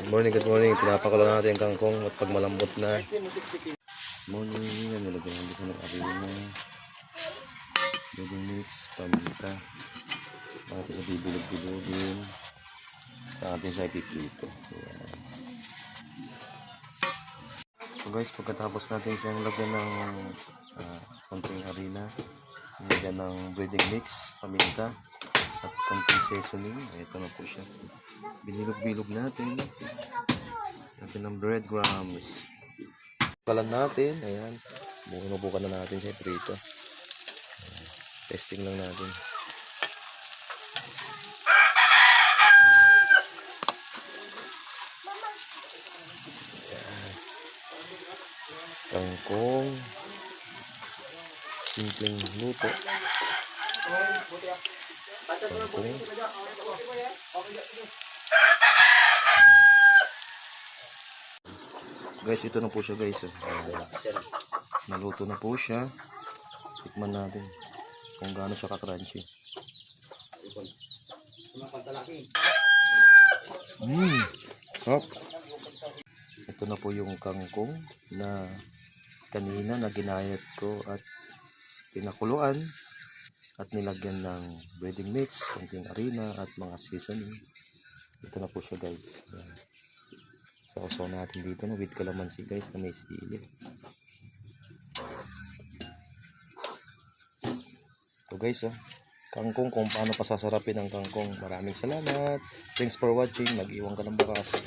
Good morning, good morning. Pinapakulo natin yung kangkong at pag malambot na. Morning, yan nilagyan natin sa nag-arena. Baby mix, paminta. Natin sa bibilog-bilogin. Sa atin siya ipiprito. Ayan. So guys, pagkatapos natin siyang lagyan ng uh, konting harina, lagyan ng breading mix, paminta, at konting seasoning. Ito na po siya. Binilog-bilog natin. Natin ng breadcrumbs. Kalan natin. Ayan. Bukan na natin prito. Ayan. Testing lang natin. Ayan. Kangkong. Simpleng luto. Guys, ito na po siya guys. Ayan. Naluto na po siya. Tikman natin kung gaano siya ka-crunchy. Mmm. Hop. Ito na po yung kangkong na kanina na ginayat ko at pinakuluan at nilagyan ng breading mix, konting harina at mga seasoning. Ito na po siya guys. Ayan. Sausaw natin dito no, with calamansi guys na may sili. So guys oh, kangkong kung paano pasasarapin ang kangkong. Maraming salamat. Thanks for watching. Mag-iwan ka ng bukas.